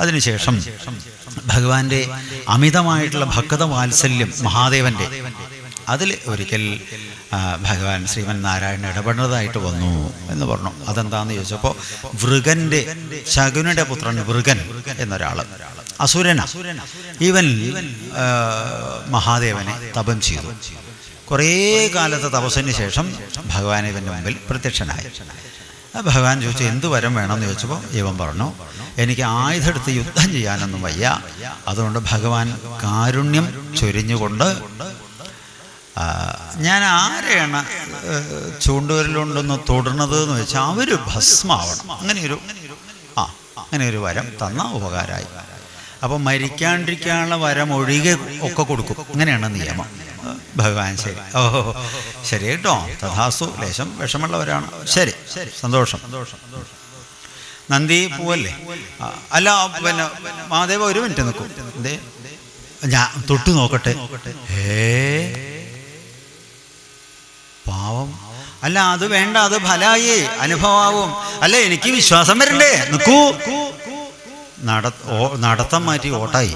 അതിനുശേഷം ഭഗവാന്റെ അമിതമായിട്ടുള്ള ഭക്ത വാത്സല്യം മഹാദേവന്റെ അതിൽ ഒരിക്കൽ ഭഗവാൻ ശ്രീമൻ നാരായണൻ ഇടപെടുന്നതായിട്ട് വന്നു എന്ന് പറഞ്ഞു. അതെന്താന്ന് ചോദിച്ചപ്പോൾ വൃഗന്റെ ശകുനന്റെ പുത്രൻ വൃഗൻ എന്നൊരാൾ അസുരന. ഇവൻ മഹാദേവനെ തപം ചെയ്തു. കുറേ കാലത്തെ തപസ്സിന് ശേഷം ഭഗവാൻ ഇവന്റെ മുമ്പിൽ പ്രത്യക്ഷനായി. ഭഗവാൻ ചോദിച്ചു എന്ത് വരം വേണമെന്ന് ചോദിച്ചപ്പോൾ ഇവൻ പറഞ്ഞു എനിക്ക് ആയുധമെടുത്ത് യുദ്ധം ചെയ്യാനൊന്നും വയ്യ. അതുകൊണ്ട് ഭഗവാൻ കാരുണ്യം ചൊരിഞ്ഞുകൊണ്ട് ഞാൻ ആരെയാണ് ചൂണ്ടുവരലുകൊണ്ടൊന്ന് തൊടുന്നത് എന്ന് വെച്ചാൽ അവർ ഭസ്മാവണം. അങ്ങനെയൊരു ആ അങ്ങനെ ഒരു വരം തന്ന ഉപകാരമായി അപ്പം മരിക്കാണ്ടിരിക്കാനുള്ള വരം ഒഴികെ ഒക്കെ കൊടുക്കും. അങ്ങനെയാണ് നിയമം. ഭഗവാൻ ശരി. ഓ ശരി കേട്ടോ. തഥാസു ലേശം വിഷമുള്ളവരാണ് ശരി. സന്തോഷം സന്തോഷം. നന്ദി പൂവല്ലേ? അല്ല പിന്നെ മഹാദേവ ഒരു മിനിറ്റ് നിൽക്കും. ഞാൻ തൊട്ടു നോക്കട്ടെ. ഏ പാവം. അല്ല അത് വേണ്ട അത് ഫലായി അനുഭവാവും. അല്ല എനിക്ക് വിശ്വാസം വരണ്ടേ? നിൽക്കൂ. നട നടത്തം മാറ്റി ഓട്ടായി.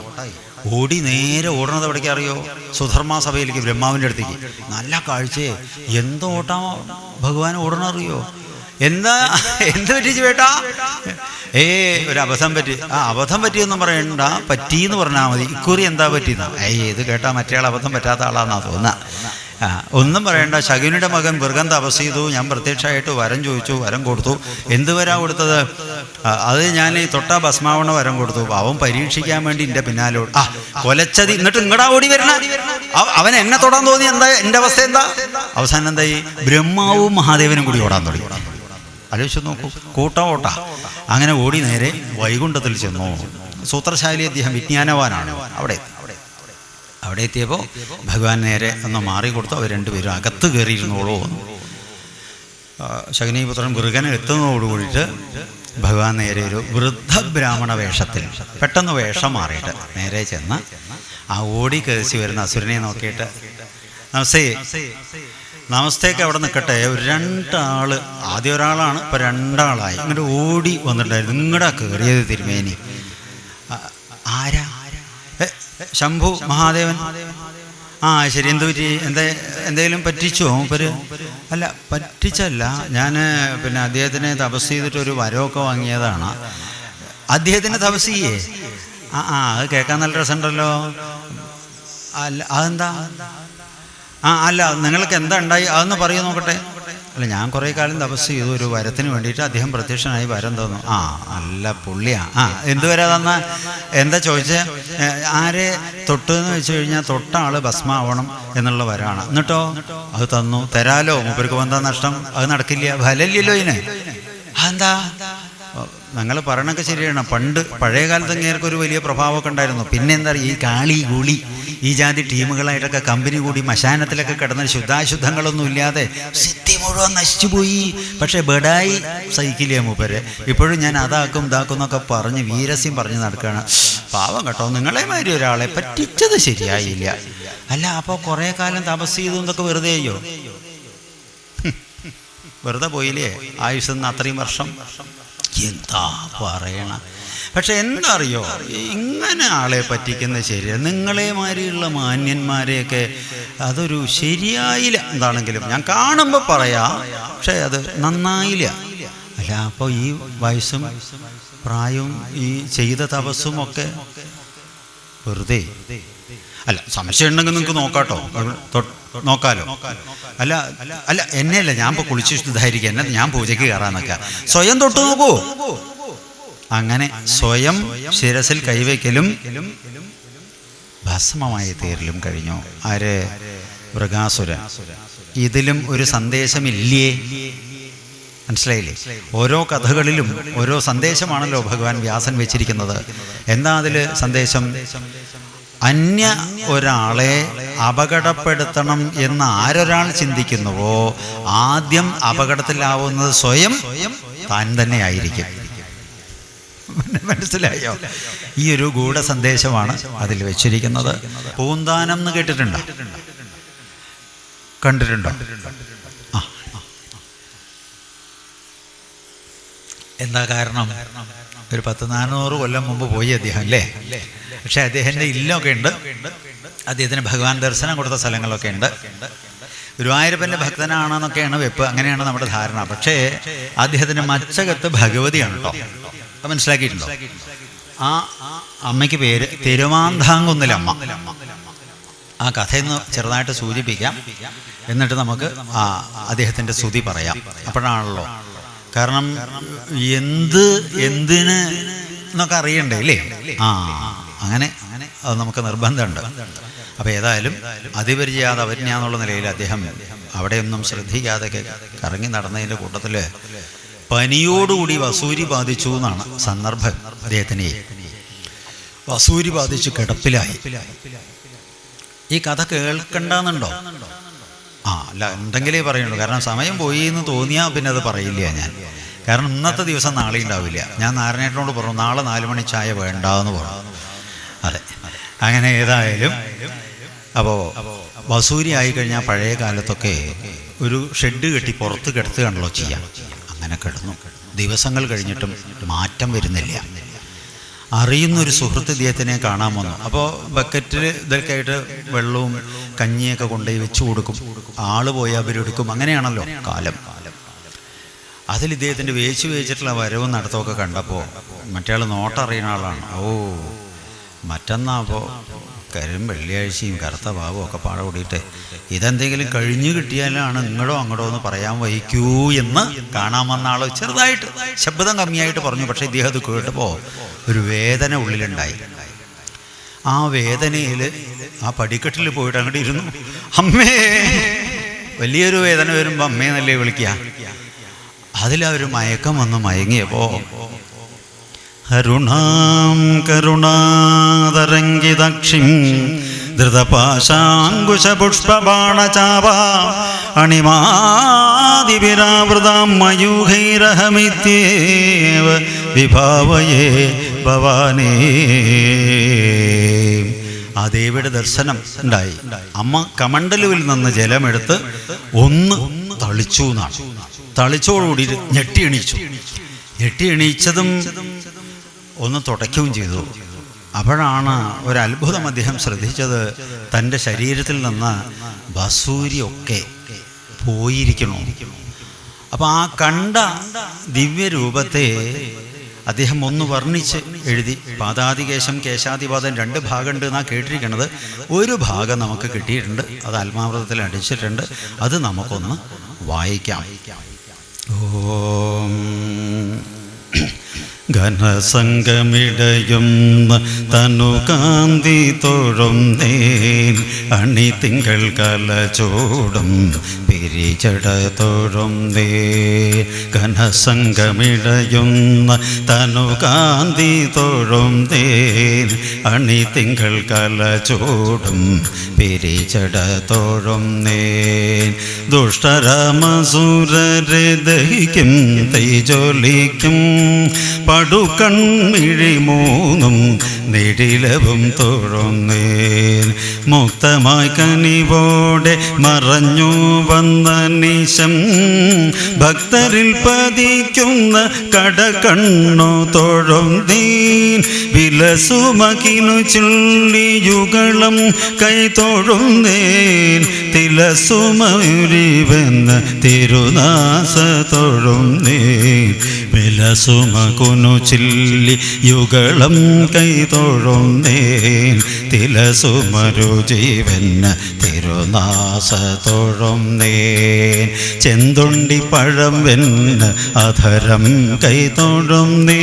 ഓടി നേരെ ഓടണത് എവിടേക്ക് അറിയോ? സുധർമ്മ സഭയിലേക്ക് ബ്രഹ്മാവിന്റെ അടുത്തേക്ക്. നല്ല കാഴ്ചയെ. എന്തോട്ടാ ഭഗവാൻ ഓടണ അറിയോ? എന്താ? എന്ത് പറ്റിച്ചു ചേട്ടാ ഏ ഒരു അബദ്ധം പറ്റി. ആ അബദ്ധം പറ്റിയെന്ന് പറയണ്ട. പറ്റീന്ന് പറഞ്ഞാൽ മതി. ഇക്കുറി എന്താ പറ്റിയെന്നാ? ഏയ് ഇത് കേട്ടാ മറ്റേ ആൾ അബദ്ധം പറ്റാത്ത ആളാന്നാ തോന്നുക ഒന്നും പറയണ്ട. ശകുനിയുടെ മകൻ മൃഗം തപസ് ചെയ്തു. ഞാൻ പ്രത്യക്ഷമായിട്ട് വരം ചോദിച്ചു വരം കൊടുത്തു. എന്ത് വരാ കൊടുത്തത്? അത് ഞാൻ ഈ തൊട്ട ഭസ്മാവണ വരം കൊടുത്തു. അവൻ പരീക്ഷിക്കാൻ വേണ്ടി എന്റെ പിന്നാലെ ആ കൊലച്ചതി. എന്നിട്ട് ഇങ്ങടാ ഓടി വരണ? അവൻ എന്നെ തൊടാൻ തോന്നി എന്താ? എന്റെ അവസ്ഥ എന്താ? അവസാനം എന്തായി? ബ്രഹ്മാവും മഹാദേവനും കൂടി ഓടാൻ തുടങ്ങി. ആലോചിച്ച് നോക്കൂ. കൂട്ടം ഓട്ട അങ്ങനെ ഓടി നേരെ വൈകുണ്ഠത്തിൽ ചെന്നു. സൂത്രശാലി അദ്ദേഹം വിജ്ഞാനവാനാണ്. അവിടെ അവിടെ എത്തിയപ്പോൾ ഭഗവാൻ നേരെ ഒന്ന് മാറി കൊടുത്തു. അവർ രണ്ടുപേരും അകത്ത് കയറിയിരുന്നോളൂ. ആ, ശകുനീപുത്രൻ മൃഗനെ എത്തുന്നതോട് കൂടിയിട്ട് ഭഗവാൻ നേരെ ഒരു വൃദ്ധ ബ്രാഹ്മണ വേഷത്തിൽ പെട്ടെന്ന് വേഷം മാറിയിട്ട് നേരെ ചെന്ന് ആ ഓടി കേസി വരുന്ന അസുരനെ നോക്കിയിട്ട് നമസ്തേ നമസ്തേക്ക് അവിടെ നിൽക്കട്ടെ. ഒരു രണ്ടാൾ ആദ്യം ഒരാളാണ് ഇപ്പം രണ്ടാളായി. ഇങ്ങോട്ട് ഓടി വന്നിട്ടുണ്ടായിരുന്നു. നിങ്ങളുടെ കയറിയത് തിരുമേനി. ആരാ? ശംഭു മഹാദേവൻ? ആ ശരി. എന്ത് പറ്റി? എന്താ എന്തെങ്കിലും പറ്റിച്ചോ മൂപ്പര്? അല്ല പറ്റിച്ചല്ല. ഞാൻ പിന്നെ അദ്ദേഹത്തിനെ തപസ് ചെയ്തിട്ട് ഒരു വരമൊക്കെ വാങ്ങിയതാണ്. അദ്ദേഹത്തിന്റെ തപസ് ചെയ്യേ? ആ ആ അത് കേൾക്കാൻ നല്ല രസമുണ്ടല്ലോ. അല്ല അതെന്താ? ആ അല്ല നിങ്ങൾക്ക് എന്താ ഉണ്ടായി? അതൊന്ന് പറയൂ നോക്കട്ടെ. അല്ല ഞാൻ കുറേ കാലം തപസ് ചെയ്തു. ഒരു വരത്തിന് വേണ്ടിയിട്ട് അദ്ദേഹം പ്രത്യക്ഷനായി വരം തന്നു. ആ അല്ല പുള്ളിയാ. ആ എന്ത് വരാ തന്ന? എന്താ ചോദിച്ചേ? ആരെ തൊട്ട് എന്ന് വെച്ച് കഴിഞ്ഞാൽ തൊട്ട ആൾ ഭസ്മാവണം എന്നുള്ള വരാണ്. എന്നിട്ടോ? അത് തന്നു. തരാലോ? മൂപ്പർക്ക് എന്താ നഷ്ടം? അത് നടക്കില്ല. ഫലമില്ലല്ലോ ഇതിന്. അതെന്താ? ഞങ്ങൾ പറയണൊക്കെ ശരിയാണ്. പണ്ട് പഴയ കാലത്ത് ഇങ്ങേർക്ക് ഒരു വലിയ പ്രഭാവമൊക്കെ ഉണ്ടായിരുന്നു. പിന്നെ എന്താ ഈ കാളി ഗുളി ഈ ജാതി ടീമുകളായിട്ടൊക്കെ കമ്പനി കൂടി മശാനത്തിലൊക്കെ കിടന്ന ശുദ്ധാശുദ്ധങ്ങളൊന്നും ഇല്ലാതെ സിദ്ധി മുഴുവൻ നശിച്ചുപോയി പക്ഷേ ബഡായി സഹിക്കില്ലേ മൂപ്പരെ? ഇപ്പോഴും ഞാൻ അതാക്കും ഇതാക്കും എന്നൊക്കെ പറഞ്ഞ് വീരസ്യം പറഞ്ഞ് നടക്കുകയാണ് പാവം കേട്ടോ നിങ്ങളെ മാതിരി ഒരാളെ പറ്റിച്ചത് ശരിയായില്ല. അല്ല അപ്പോൾ കുറേ കാലം തപസ് ചെയ്തു എന്നൊക്കെ വെറുതെ അയ്യോ? വെറുതെ പോയില്ലേ? ആയുസ് അത്രയും വർഷം? എന്താ പറയണ? പക്ഷെ എന്താ അറിയോ ഇങ്ങനെ ആളെ പറ്റിക്കുന്ന ശരിയാണ് നിങ്ങളെ മാതിരിയുള്ള മാന്യന്മാരെയൊക്കെ അതൊരു ശരിയായില്ല എന്താണെങ്കിലും. ഞാൻ കാണുമ്പോൾ പറയാം. പക്ഷേ അത് നന്നായില്ല. അല്ല അപ്പോൾ ഈ വയസ്സും പ്രായവും ഈ ചെയ്ത തപസ്സും ഒക്കെ വെറുതെ. അല്ല സംശയം ഉണ്ടെങ്കിൽ നിങ്ങൾക്ക് നോക്കാട്ടോ. നോക്കാലോ. അല്ല അല്ല എന്നെയല്ല ഞാൻ ഇപ്പോൾ കുളിച്ച് ശുദ്ധായിരിക്കുക എന്നെ ഞാൻ പൂജയ്ക്ക് കയറാൻ നിൽക്കാം സ്വയം തൊട്ട് നോക്കൂ. അങ്ങനെ സ്വയം ശിരസിൽ കൈവയ്ക്കലും ഭസ്മമായി തീരലും കഴിഞ്ഞു. ആര്? മൃഗാസുര. ഇതിലും ഒരു സന്ദേശമില്ലേ? മനസ്സിലായില്ലേ? ഓരോ കഥകളിലും ഓരോ സന്ദേശമാണല്ലോ ഭഗവാൻ വ്യാസൻ വെച്ചിരിക്കുന്നത്. എന്താ അതിൽ സന്ദേശം? അന്യ ഒരാളെ അപകടപ്പെടുത്തണം എന്ന് ആരൊരാൾ ചിന്തിക്കുന്നുവോ? ആദ്യം അപകടത്തിലാവുന്നത് സ്വയം താൻ തന്നെ ആയിരിക്കും. മനസ്സിലായോ? ഈ ഒരു ഗൂഢ സന്ദേശമാണ് അതിൽ വെച്ചിരിക്കുന്നത്. പൂന്താനം എന്ന് കേട്ടിട്ടുണ്ടോ? കണ്ടിട്ടുണ്ടോ? എന്താ കാരണം? ഒരു പത്ത് നാനൂറ് കൊല്ലം മുമ്പ് പോയി അദ്ദേഹം അല്ലേ? പക്ഷെ അദ്ദേഹത്തിന്റെ ഇല്ലൊക്കെ ഉണ്ട്. അദ്ദേഹത്തിന് ഭഗവാൻ ദർശനം കൊടുത്ത സ്ഥലങ്ങളൊക്കെ ഉണ്ട്. ഗുരുവായൂരപ്പന്റെ ഭക്തനാണെന്നൊക്കെയാണ് വെപ്പ്. അങ്ങനെയാണ് നമ്മുടെ ധാരണ. പക്ഷേ അദ്ദേഹത്തിന്റെ മച്ചകത്ത് ഭഗവതിയാണ് കേട്ടോ. അത് മനസ്സിലാക്കിയിട്ടുണ്ടോ? ആ അമ്മയ്ക്ക് പേര് തിരുവാന്താങ്കുന്നിലമ്മ ആ കഥയെന്ന് ചെറുതായിട്ട് സൂചിപ്പിക്കാം. എന്നിട്ട് നമുക്ക് ആ അദ്ദേഹത്തിന്റെ സ്തുതി പറയാം. അപ്പോഴാണല്ലോ. കാരണം എന്ത് എന്തിന് എന്നൊക്കെ അറിയണ്ടേ അല്ലേ ആ അങ്ങനെ അത് നമുക്ക് നിർബന്ധമുണ്ട്. അപ്പോൾ ഏതായാലും അതിപരിചയാത അവജ്ഞാന്നുള്ള നിലയിൽ അദ്ദേഹം അവിടെയൊന്നും ശ്രദ്ധിക്കാതെ കറങ്ങി നടന്നതിന്റെ കൂട്ടത്തിൽ പനിയോടുകൂടി വസൂരി ബാധിച്ചു എന്നാണ് സന്ദർഭം. അദ്ദേഹത്തിനെ വസൂരി ബാധിച്ച് കിടപ്പിലായി. ഈ കഥ കേൾക്കണ്ടെന്നുണ്ടോ? ആ അല്ല ഉണ്ടെങ്കിലേ പറയുള്ളൂ. കാരണം സമയം പോയി എന്ന് തോന്നിയാൽ പിന്നെ അത് പറയില്ല ഞാൻ. കാരണം ഇന്നത്തെ ദിവസം നാളെ ഉണ്ടാവില്ല. ഞാൻ നാരായണേട്ടനോട് പറഞ്ഞു നാളെ നാല് മണി ചായ വേണ്ട എന്ന് പറഞ്ഞു. അതെ. അങ്ങനെ ഏതായാലും അപ്പോൾ വസൂരി ആയിക്കഴിഞ്ഞാൽ പഴയ കാലത്തൊക്കെ ഒരു ഷെഡ് കെട്ടി പുറത്ത് കിടത്തുകയാണല്ലോ ചെയ്യാം. അങ്ങനെ കിടന്നു ദിവസങ്ങൾ കഴിഞ്ഞിട്ടും മാറ്റം വരുന്നില്ല. അറിയുന്ന ഒരു സുഹൃത്ത് ഇദ്ദേഹത്തിനെ കാണാൻ വന്നു. അപ്പോൾ ബക്കറ്റിൽ ഇതൊക്കെ ആയിട്ട് വെള്ളവും കഞ്ഞിയൊക്കെ കൊണ്ടുപോയി വെച്ചു കൊടുക്കും. ആൾ പോയി അവരെടുക്കും അങ്ങനെയാണല്ലോ കാലം. അതിൽ ഇദ്ദേഹത്തിന്റെ വേച്ച് വേച്ചിട്ടുള്ള വരവും നടത്തമൊക്കെ കണ്ടപ്പോൾ മറ്റേ നോട്ടറിയുന്ന ആളാണ്. ഓ മറ്റന്നാ അപ്പോൾ കരും വെള്ളിയാഴ്ചയും കറുത്ത ഭാവവും ഒക്കെ പാടെ കൂടിയിട്ട് ഇതെന്തെങ്കിലും കഴിഞ്ഞു കിട്ടിയാലാണ് ഇങ്ങടോ അങ്ങടോ എന്ന് പറയാൻ വഹിക്കൂ എന്ന് കാണാൻ വന്ന ആളോ ചെറുതായിട്ട് ശബ്ദം കമ്മിയായിട്ട് പറഞ്ഞു. പക്ഷേ ഇദ്ദേഹം അത് കേട്ടപ്പോൾ ഒരു വേദന ഉള്ളിലുണ്ടായി. ആ വേദനയിൽ ആ പടിക്കെട്ടിൽ പോയിട്ട് അങ്ങോട്ട് ഇരുന്നു. അമ്മേ വലിയൊരു വേദന വരുമ്പോൾ അമ്മയെന്നല്ലേ വിളിക്കുക അതിലൊരു മയക്കം വന്ന് മയങ്ങിയപ്പോ അരുണാം കരുണാതരംഗിതക്ഷിം ധൃതപാശാങ്കുശപുഷ്പബാണചാപ അണിമാതിവിരാവൃതാം മയൂഹൈരഹമിത്യേവ വിഭാവയേ ഭവാനേ. ആ ദേവിയുടെ ദർശനം ഉണ്ടായി. അമ്മ കമണ്ടലുവിൽ നിന്ന് ജലമെടുത്ത് ഒന്ന് തളിച്ചു എന്നാണ് തളിച്ചോടുകൂടി ഞെട്ടി എണീച്ചു ഞെട്ടി എണീച്ചതും ഒന്ന് തുടയ്ക്കുകയും ചെയ്തു. അപ്പോഴാണ് ഒരു അത്ഭുതം അദ്ദേഹം ശ്രദ്ധിച്ചത്. തന്റെ ശരീരത്തിൽ നിന്ന് ബസൂരിയൊക്കെ പോയിരിക്കണു? അപ്പോൾ ആ കണ്ട ദിവ്യരൂപത്തെ അദ്ദേഹം ഒന്ന് വർണിച്ച് എഴുതി. പാതാദികേശം കേശാതിപാദം രണ്ട് ഭാഗമുണ്ട് എന്നാണ് കേട്ടിരിക്കുന്നത് ഒരു ഭാഗം നമുക്ക് കിട്ടിയിട്ടുണ്ട്. അത് ആത്മാവൃതത്തിൽ അടിച്ചിട്ടുണ്ട്. അത് നമുക്കൊന്ന് വായിക്കാം. ഓം ഘനസംഗമിടയുന്ന തനുകാന്തി തൊഴും നേൻ അണി തിങ്കൾ കല ചൂടും പിരിച്ചട തൊഴും നേ ഘനസംഗമിടയുന്ന തനുകാന്തി തോഴും നേൻ അണി തിങ്കൾ കല ചൂടും പിരിച്ചട തൊഴും നേൻ ദുഷ്ടരാമസൂരരെ ദഹിക്കും തൈജോലിക്കും പടുക്കൺമിഴി മൂന്നും നെടിലവും തൊഴുന്നേൻ മുക്തമായി കനിവോടെ മറഞ്ഞു വന്ന നിശം ഭക്തരിൽ പതിക്കുന്ന കടകണ്ണു തൊഴുന്നീൻ. വിലസുമകിനു ചുള്ളിയുകളും കൈ തൊഴുന്നേൻ. തിലസുമയുരിവെന്ന് തിരുനാസ തൊഴുന്നേൻ. വിലസുമകുനു ചില്ലി യുഗളം കൈ തൊഴുന്നേൻ. തിലസുമരു ജീവന് തിരുനാസ ചെന്തുണ്ടി പഴം വെന്ന് അധരം കൈതൊഴും നീ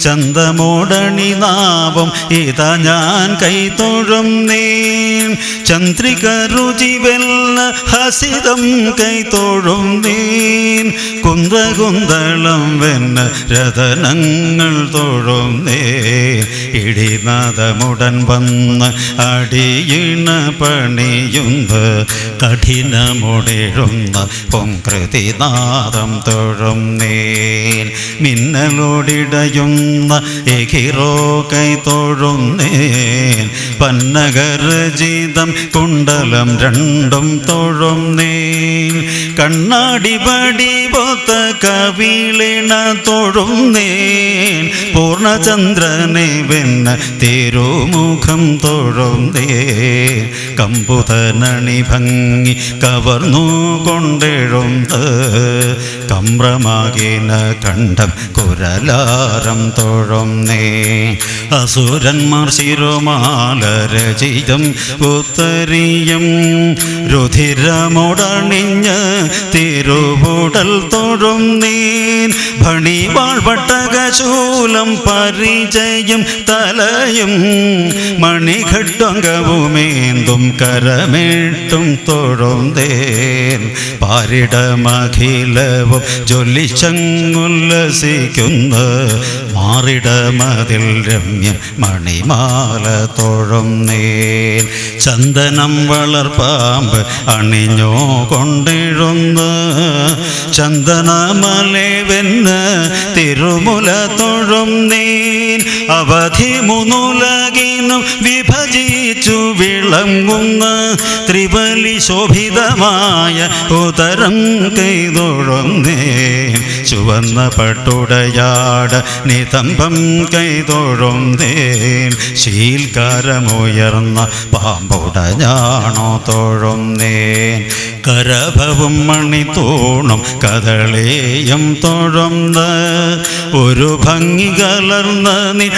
ചന്തമോടണി നാവം ഇതാ ഞാൻ കൈതൊഴും നീ ചന്ദ്രിക രുചി വെല്ല ഹസിതം കൈ തൊഴുന്നേൻ കുന്തകുന്തളം വെന്ന് രതനങ്ങൾ നീ ഇടിനാഥമുടൻ വന്ന് അടിയിണ പണിയുന്ന കഠിനമുടിഴുന്ന പൊങ്കൃതിനാദം തൊഴുന്നേൻ മിന്നലോടിടയുന്ന എഹിറോ കൈ പന്നകർ പന്നകരജിതം കുണ്ടലം രണ്ടും തൊഴും തൊഴുന്നേൻ കണ്ണാടി പടി പൊത്ത കവിളിണ തൊഴുന്നേൻ. പൂർണചന്ദ്രനെ വെന്ന തിരുമുഖം തൊഴുന്നേ കമ്പുതനണി ഭംഗി കവർന്നു കൊണ്ടെഴുന്ത് കമ്രമാകിന കണ്ഠം കുരലാരം തൊഴുന്നേ അസുരന്മാർ ശിരോമാലരചിതം ഉത്തരീയം. രുധിരമുടണിഞ്ഞ് തിരുവുടൽ തൊഴും നീൻ. ഭണി വാൾവട്ടകശൂലം പരിചയം തലയും. മണിഘട്ടങ്കവുമേന്തും കരമേട്ടും തൊഴുന്തേൻ പാരിടമഖിലവും ജ്വലിച്ചങ്ങുല്ലസിക്കുന്ന മാറിടമതിൽ രമ്യം മണിമാല തൊഴും നേൻ. ചന്ദനം വളർപ്പാമ്പ് അണിഞ്ഞോ കൊണ്ടിഴുന്ന് ചന്ദനമലേവെന്ന് തിരുമുല തൊഴും നീൻ. അവധി മുനുലകിനും വിഭജിച്ചു വിളങ്ങുന്ന ത്രിവലി ശോഭിതമായ ഉദരം കൈതൊഴും നീൻ. ചുവന്ന പട്ടുടയാട് നിതംബം കൈതൊഴും നീൻ. ശീൽക്കാരമുയർന്ന പാമ്പുടയാണോ തൊഴും നീൻ. കരഭവും മണിത്തൂണും കഥളേയം തൊഴുന്ന ഒരു ഭംഗി കലർന്ന നീ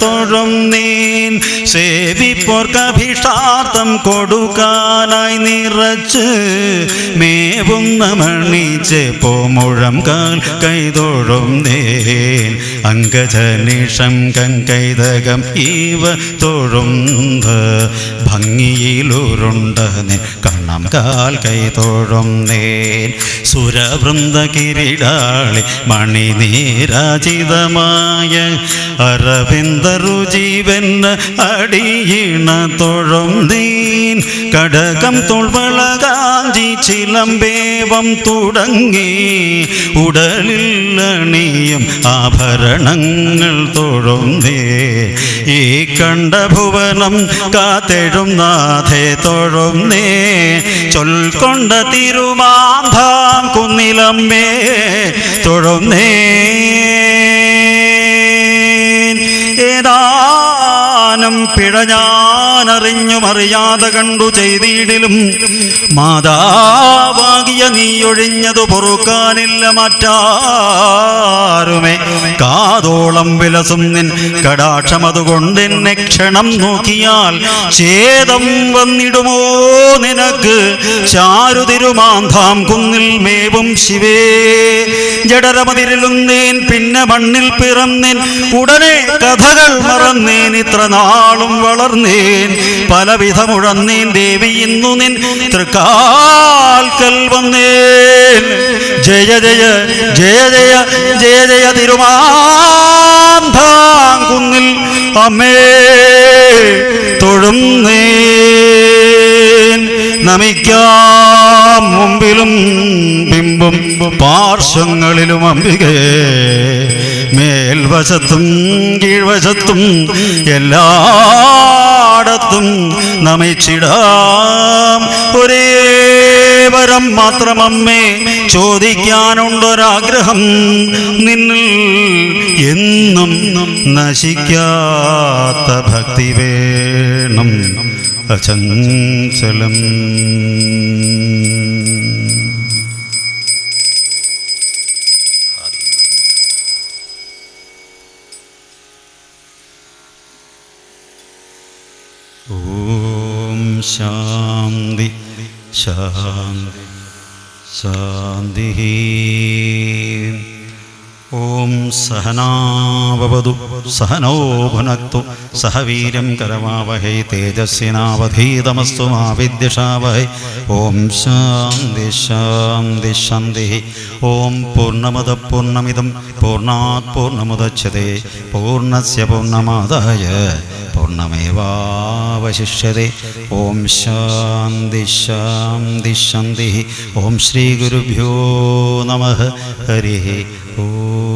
തൊഴും നീൻ സേവിപ്പോർക്കഭിഷാർത്ഥം കൊടുക്കാനായി നിറച്ച് മേവുന്ന മണിച്ച് പോമുഴം കാൽ കൈതൊഴും നേൻ അങ്കജനിഷം കങ്കൈതകം ഇവ തൊഴുന്ന ഭംഗിയിലുരുണ്ട നിൻ കണ്ണം കാൽ കൈതൊഴും നേൻ സുരവൃന്ദ കിരീടാളി മണിനീരാജിതമായ അരവിന്ദരുജീവന് അടിയിണ തൊഴും നീൻ കടകം തുൾവളകാഞ്ചി ചിലമ്പേവം തുടങ്ങി ഉടലിൽ ആഭരണങ്ങൾ തൊഴും നേ ഈ കണ്ട ഭുവനം കാത്തെഴും നാഥേ തൊഴും നേ ചൊൽക്കൊണ്ട തിരുമാന്താം കുന്നിലമ്മേ തൊഴുന്നേ. നേ ഏതാനും പിഴ ഞാനറിഞ്ഞും അറിയാതെ കണ്ടു ചെയ്തിടിലും മാതാവാകിയ നീ ഒഴിഞ്ഞതു പൊറുക്കാനില്ല മറ്റാരുമേ. കാതോളം വിലസും നിൻ കടാക്ഷമതുകൊണ്ട് എന്നെ ക്ഷണം നോക്കിയാൽ ഛേദം വന്നിടുമോ നിനക്ക്? ചാരുതിരുമാന്താം കുന്നിൽ മേവും ശിവേ. ജഡരമതിരിലുന്നേൻ പിന്നെ മണ്ണിൽ പിറന്നേൻ. ഉടനെ കഥകൾ മറന്നേൻ ഇത്ര നാളും വളർന്നേൻ. പലവിധമുഴന്നേൻ ദേവി ഇന്നു നിൻ തൃക്കാൽക്കൽ വന്നേൻ. ജയ ജയ ജയ ജയ ജയ ജയ തിരുമാന്താങ്കുന്നിൽ അമ്മേ തൊഴുന്നേൻ നമിക്കാം മുമ്പിലും ബിംബും പാർശ്വങ്ങളിലും അംബികേ മേൽവശത്തും കീഴ്വശത്തും എല്ലായിടത്തും നമിച്ചിടാം. ഒരേ വരം മാത്രം അമ്മേ ചോദിക്കാനുണ്ടൊരാഗ്രഹം നിന്നിൽ എന്നും നശിക്കാത്ത ഭക്തി വേണം. അചഞ്ചലം. ഓം ശാന്തി ശാന്തി ശാന്തി ഓം സഹനാവതു സഹനോ ഭുനക്തു സഹ വീര്യം കരമാവഹൈ തേജസ്വിനാവധീതമസ്തു മാ വിദ്യഷാവഹൈ ഓം ശാന്തി ശാന്തി ശാന്തി ഓം പൂർണമത പൂർണമിതം പൂർണാത് പൂർണമുദച്ഛതേ പൂർണസ്യ പൂർണമാദായ പൂർണമേവാവശിഷ്യത്തെ ഓം ശാന്തി ശാന്തി ശാന്തി. ഓം ശ്രീ ഗുരുഭ്യോ നമ. ഹരി ഓം